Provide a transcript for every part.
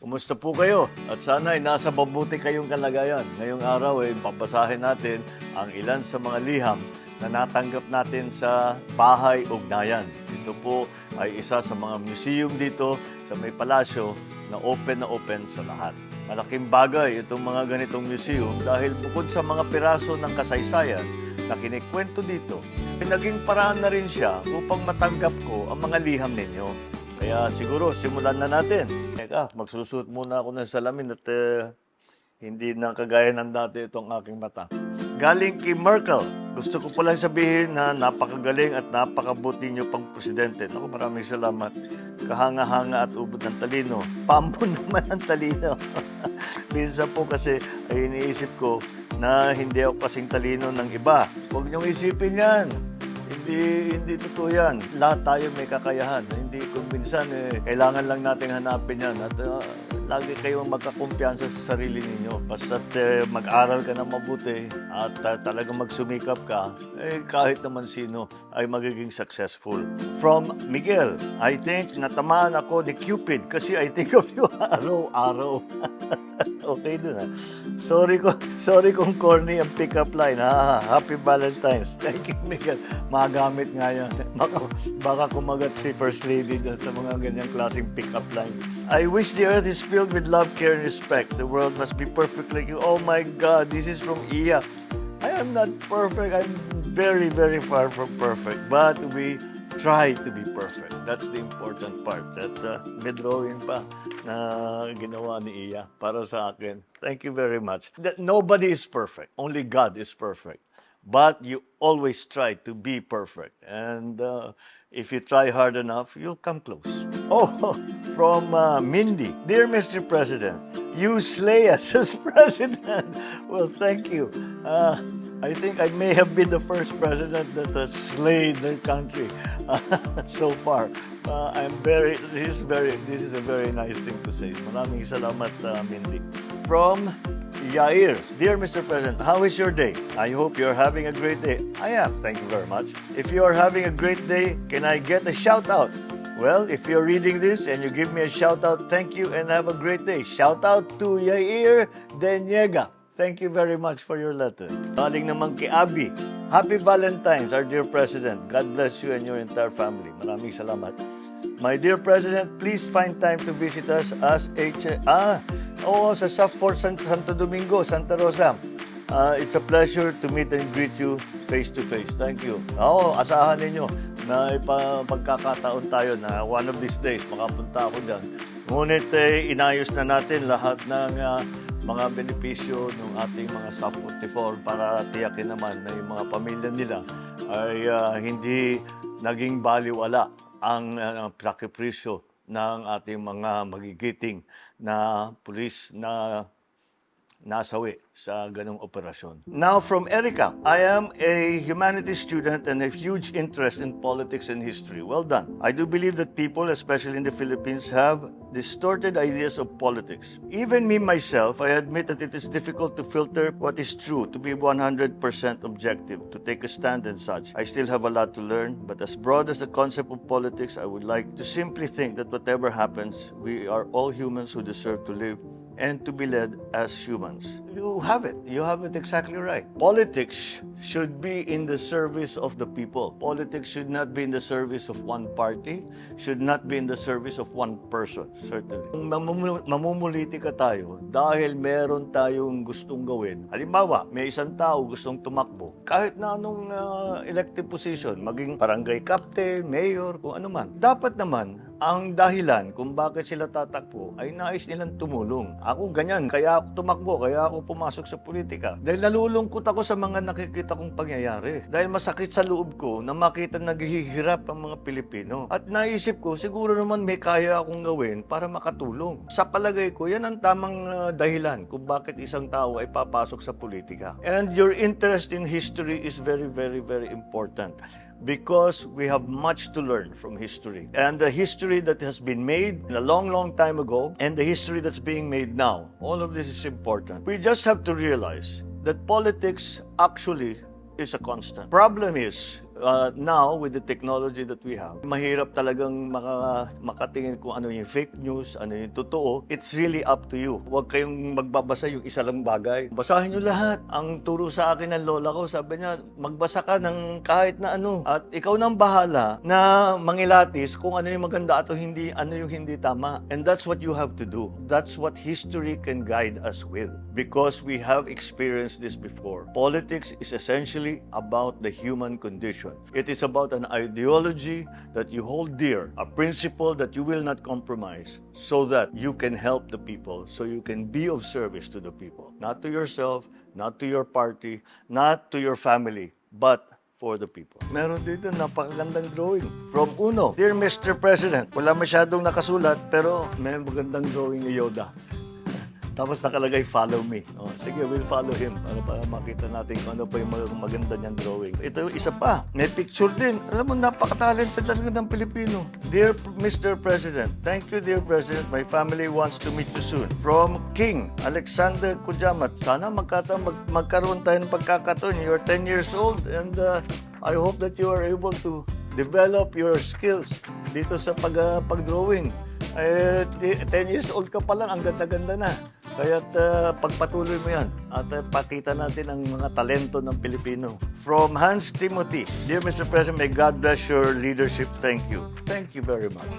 Kumusta po kayo? At sana ay nasa mabuti kayong kalagayan. Ngayong araw ay papasahin natin ang ilan sa mga liham na natanggap natin sa Bahay Ugnayan. Ito po ay isa sa mga museum dito sa may palasyo na open na open sa lahat. Malaking bagay itong mga ganitong museum dahil bukod sa mga piraso ng kasaysayan na kinikwento dito, pinaging paraan na rin siya upang matanggap ko ang mga liham ninyo. Kaya siguro simulan na natin. Teka, magsusuot muna ako ng salamin at eh, hindi na kagaya ng dati itong aking mata. Galing kay Merkel. Gusto ko palang sabihin na napakagaling at napakabuti niyo pang presidente. Naku, maraming salamat. Kahanga-hanga at ubod ng talino. Pampo naman ang talino. Minsan po kasi ay iniisip ko na hindi ako kasing talino ng iba. Huwag niyong isipin yan. Hindi, hindi totoo yan. Lahat tayo may kakayahan. Kung minsan, eh, kailangan lang natin hanapin yan. At ah, lagi kayong magkakumpiyansa sa sarili ninyo. Basta't eh, mag-aral ka na mabuti at ah, talagang magsumikap ka, eh, kahit naman sino ay magiging successful. From Miguel, I think natamaan ako ni Cupid kasi I think of you araw-araw. okay dun ha. Sorry ko, sorry kung corny ang pick-up line ha. Happy Valentine's. Thank you, Miguel. Magamit nga yan. Baka, baka kumagat si First Lady dyan sa mga ganyang klaseng pick-up line. I wish the earth is filled with love, care, and respect. The world must be perfect like you. Oh my God, this is from Iya. I am not perfect. I'm very, very far from perfect. But we try to be. That's the important part. That uh, may drawing pa na ginawa ni Iya para sa akin. Thank you very much. That nobody is perfect. Only God is perfect. But you always try to be perfect. And uh, if you try hard enough, you'll come close. Oh, from uh, Mindy. Dear Mr. President, you slay us as president. Well, thank you. Uh, I think I may have been the first president that has slayed their country so far. Uh, I'm very, this is very, this is a very nice thing to say. Maraming salamat, uh, Mindy. From Yair, dear Mr. President, how is your day? I hope you're having a great day. I am, thank you very much. If you are having a great day, can I get a shout out? Well, if you're reading this and you give me a shout out, thank you and have a great day. Shout out to Yair Deniega. Thank you very much for your letter. Galing naman kay Abby. Happy Valentine's, our dear President. God bless you and your entire family. Maraming salamat. My dear President, please find time to visit us as H... Ah, oo, sa South Fort San- Santo Domingo, Santa Rosa. Uh, it's a pleasure to meet and greet you face to face. Thank you. Oo, asahan ninyo na ipa pagkakataon tayo na one of these days makapunta ako dyan. Ngunit eh, inayos na natin lahat ng ah, mga benepisyo ng ating mga SAP 44 para tiyakin naman na yung mga pamilya nila ay ah, hindi naging baliwala ang uh, prakipresyo ng ating mga magigiting na pulis na nasawi sa ganong operasyon. Now from Erica, I am a humanities student and have huge interest in politics and history. Well done. I do believe that people, especially in the Philippines, have distorted ideas of politics. Even me myself, I admit that it is difficult to filter what is true, to be 100% objective, to take a stand and such. I still have a lot to learn, but as broad as the concept of politics, I would like to simply think that whatever happens, we are all humans who deserve to live and to be led as humans. You have it. You have it exactly right. Politics should be in the service of the people. Politics should not be in the service of one party, should not be in the service of one person, certainly. Kung mamumul- mamumulitika tayo dahil meron tayong gustong gawin. Halimbawa, may isang tao gustong tumakbo. Kahit na anong uh, elective position, maging barangay captain, mayor, kung ano man. Dapat naman, ang dahilan kung bakit sila tatakbo ay nais nilang tumulong. Ako ganyan, kaya ako tumakbo, kaya ako pumasok sa politika. Dahil nalulungkot ako sa mga nakikita kong pangyayari. Dahil masakit sa loob ko na makita naghihirap ang mga Pilipino. At naisip ko, siguro naman may kaya akong gawin para makatulong. Sa palagay ko, yan ang tamang uh, dahilan kung bakit isang tao ay papasok sa politika. And your interest in history is very, very, very important because we have much to learn from history. And the history that has been made a long, long time ago and the history that's being made now, all of this is important. We just have to realize that politics actually is a constant. Problem is, Uh, now, with the technology that we have, mahirap talagang maka, makatingin kung ano yung fake news, ano yung totoo. It's really up to you. Huwag kayong magbabasa yung isa lang bagay. Basahin nyo lahat. Ang turo sa akin ng lola ko, sabi niya, magbasa ka ng kahit na ano. At ikaw nang bahala na mangilatis kung ano yung maganda at hindi, ano yung hindi tama. And that's what you have to do. That's what history can guide us with. Because we have experienced this before. Politics is essentially about the human condition. It is about an ideology that you hold dear, a principle that you will not compromise, so that you can help the people, so you can be of service to the people. Not to yourself, not to your party, not to your family, but for the people. Meron dito napakagandang drawing from Uno. Dear Mr. President, wala masyadong nakasulat pero may magandang drawing ni Yoda. Tapos nakalagay, follow me. Oh, sige, we'll follow him. Ano para makita natin kung ano pa yung mag- maganda niyang drawing. Ito yung isa pa. May picture din. Alam mo, napaka-talented talaga ng Pilipino. Dear Mr. President, thank you, dear President. My family wants to meet you soon. From King, Alexander Kujamat. Sana magkata mag magkaroon tayo ng pagkakataon. You're 10 years old and uh, I hope that you are able to develop your skills dito sa pag, uh, pag-drawing. Eh, di- 10 years old ka pa lang, ang ganda-ganda na. Kaya pagpatuloy mo yan at uh, pakita natin ang mga talento ng Pilipino. From Hans Timothy, Dear Mr. President, may God bless your leadership. Thank you. Thank you very much.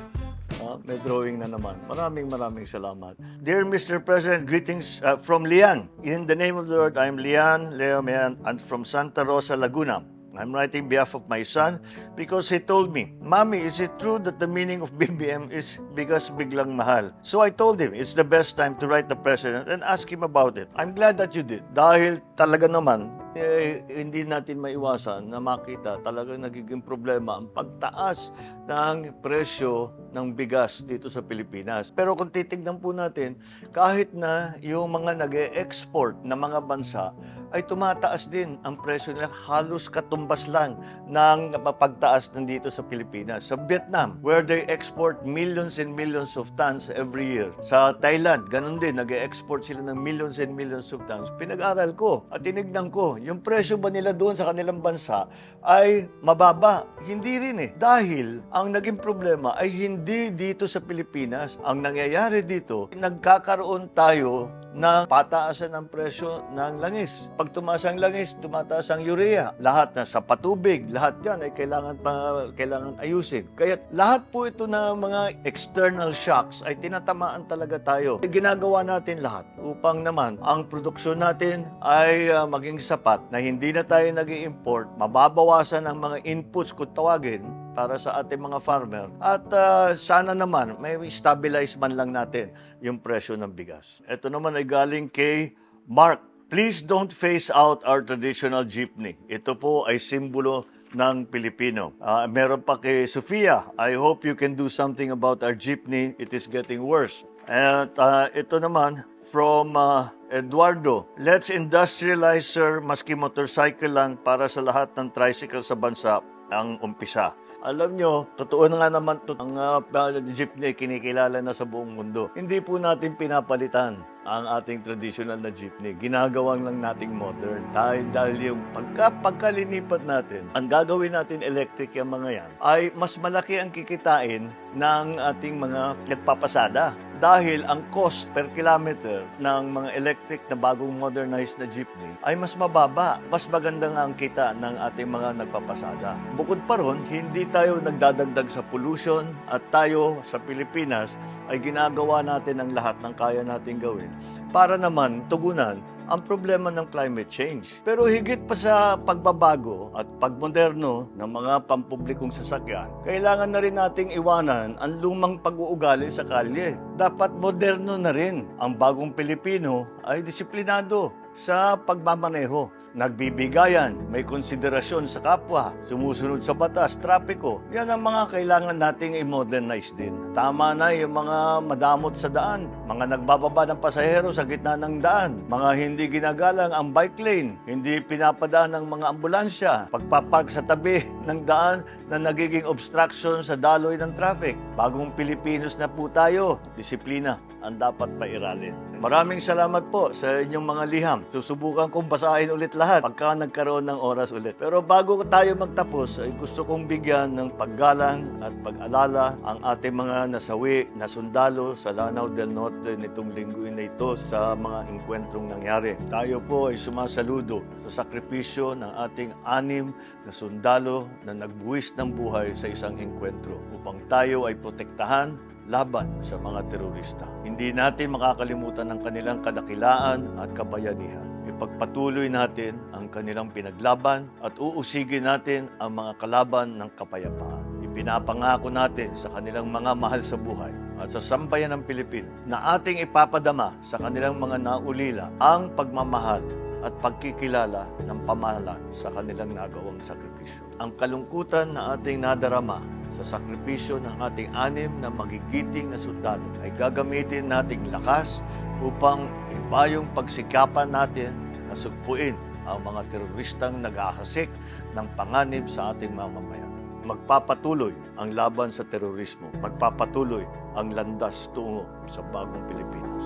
Ah, may drawing na naman. Maraming maraming salamat. Dear Mr. President, greetings uh, from Lian. In the name of the Lord, I am Lian Leo Mayan and from Santa Rosa, Laguna. I'm writing behalf of my son because he told me, Mommy, is it true that the meaning of BBM is because biglang mahal? So I told him it's the best time to write the president and ask him about it. I'm glad that you did. Dahil talaga naman, eh, hindi natin maiwasan na makita talagang nagiging problema ang pagtaas ng presyo ng bigas dito sa Pilipinas. Pero kung titignan po natin, kahit na yung mga nag export na mga bansa ay tumataas din ang presyo nila halos katumbas lang ng pagtaas nandito sa Pilipinas. Sa Vietnam, where they export millions and millions of tons every year. Sa Thailand, ganun din, nag-export sila ng millions and millions of tons. Pinag-aral ko at tinignan ko, yung presyo ba nila doon sa kanilang bansa ay mababa? Hindi rin eh. Dahil ang naging problema ay hindi dito sa Pilipinas. Ang nangyayari dito, nagkakaroon tayo ng pataasan ng presyo ng langis. Pag tumaas ang langis, tumataas ang urea. Lahat na sa patubig, lahat yan ay kailangan pa, kailangan ayusin. Kaya lahat po ito na mga external shocks ay tinatamaan talaga tayo. Ginagawa natin lahat upang naman ang produksyon natin ay ah, maging sapat na hindi na tayo nag import mababawasan ang mga inputs kung tawagin para sa ating mga farmer. At ah, sana naman may stabilize man lang natin yung presyo ng bigas. Ito naman ay galing kay Mark. Please don't phase out our traditional jeepney. Ito po ay simbolo ng Pilipino. Ah, meron pa kay Sofia. I hope you can do something about our jeepney. It is getting worse. At ah, ito naman from ah, Eduardo. Let's industrialize, sir, maski motorcycle lang para sa lahat ng tricycle sa bansa ang umpisa. Alam nyo, totoo na nga naman to, ang uh, jeepney kinikilala na sa buong mundo. Hindi po natin pinapalitan ang ating traditional na jeepney. Ginagawang lang nating modern. Dahil, dahil yung pagka, pagkalinipat natin, ang gagawin natin electric yung mga yan, ay mas malaki ang kikitain ng ating mga nagpapasada. Dahil ang cost per kilometer ng mga electric na bagong modernized na jeepney ay mas mababa. Mas maganda nga ang kita ng ating mga nagpapasada. Bukod pa ron, hindi tayo nagdadagdag sa pollution at tayo sa Pilipinas ay ginagawa natin ang lahat ng kaya natin gawin para naman tugunan ang problema ng climate change. Pero higit pa sa pagbabago at pagmoderno ng mga pampublikong sasakyan, kailangan na rin nating iwanan ang lumang pag-uugali sa kalye. Dapat moderno na rin. Ang bagong Pilipino ay disiplinado sa pagmamaneho. Nagbibigayan, may konsiderasyon sa kapwa, sumusunod sa batas, trapiko. Yan ang mga kailangan nating i-modernize din. Tama na yung mga madamot sa daan, mga nagbababa ng pasahero sa gitna ng daan, mga hindi ginagalang ang bike lane, hindi pinapadaan ng mga ambulansya, pagpapark sa tabi ng daan na nagiging obstruction sa daloy ng traffic. Bagong Pilipinos na po tayo, disiplina ang dapat pairalin. Maraming salamat po sa inyong mga liham. Susubukan kong basahin ulit lahat pagka nagkaroon ng oras ulit. Pero bago tayo magtapos, ay gusto kong bigyan ng paggalang at pag-alala ang ating mga nasawi na sundalo sa Lanao del Norte nitong linggo na ito sa mga engkwentrong nangyari. Tayo po ay sumasaludo sa sakripisyo ng ating anim na sundalo na nagbuwis ng buhay sa isang engkwentro upang tayo ay protektahan laban sa mga terorista. Hindi natin makakalimutan ang kanilang kadakilaan at kabayanihan. Ipagpatuloy natin ang kanilang pinaglaban at uusigin natin ang mga kalaban ng kapayapaan. Ipinapangako natin sa kanilang mga mahal sa buhay at sa sambayan ng Pilipino na ating ipapadama sa kanilang mga naulila ang pagmamahal at pagkikilala ng pamahalaan sa kanilang nagawang sakripisyo. Ang kalungkutan na ating nadarama sa sakripisyo ng ating anim na magigiting na sundalo ay gagamitin nating lakas upang iba yung pagsikapan natin na sugpuin ang mga teroristang nag-ahasik ng panganib sa ating mamamayan. Magpapatuloy ang laban sa terorismo. Magpapatuloy ang landas tungo sa bagong Pilipinas.